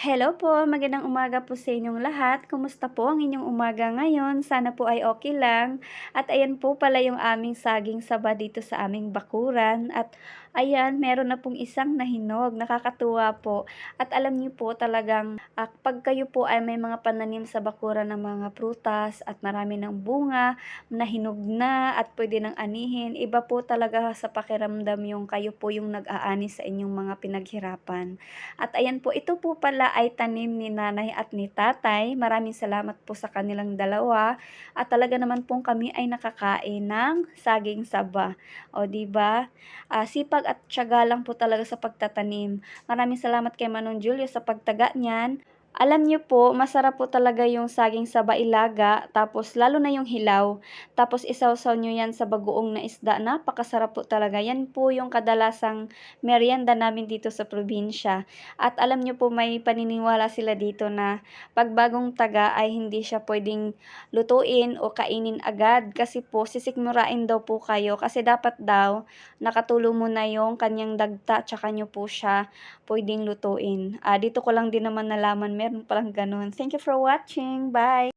Hello po, magandang umaga po sa inyong lahat. Kumusta po ang inyong umaga ngayon? Sana po ay okay lang. At ayan po pala yung aming saging saba dito sa aming bakuran. At ayan, meron na pong isang nahinog. Nakakatuwa po. At alam niyo po talagang ah, pag kayo po ay may mga pananim sa bakuran ng mga prutas at marami ng bunga, nahinog na at pwede nang anihin, iba po talaga sa pakiramdam yung kayo po yung nag-aani sa inyong mga pinaghirapan. At ayan po, ito po pala ay tanim ni nanay at ni tatay. Maraming salamat po sa kanilang dalawa. At talaga naman pong kami ay nakakain ng saging saba. O ba? Ah, sipag at tiyaga lang po talaga sa pagtatanim. Maraming salamat kay Manong Julio sa pagtaga niyan. Alam niyo po, masarap po talaga yung saging saba ilaga, tapos lalo na yung hilaw. Tapos isawsaw niyo yan sa bagoong na isda. Napakasarap po talaga. Yan po yung kadalasang merienda namin dito sa probinsya. At alam niyo po, may paniniwala sila dito na pag bagong taga ay hindi siya pwedeng lutuin o kainin agad. Kasi po, sisikmurain daw po kayo. Kasi dapat daw, nakatulong muna yung kanyang dagta, tsaka niyo po siya pwedeng lutuin. Ah, dito ko lang din naman nalaman, meron palang ganun. Thank you for watching. Bye!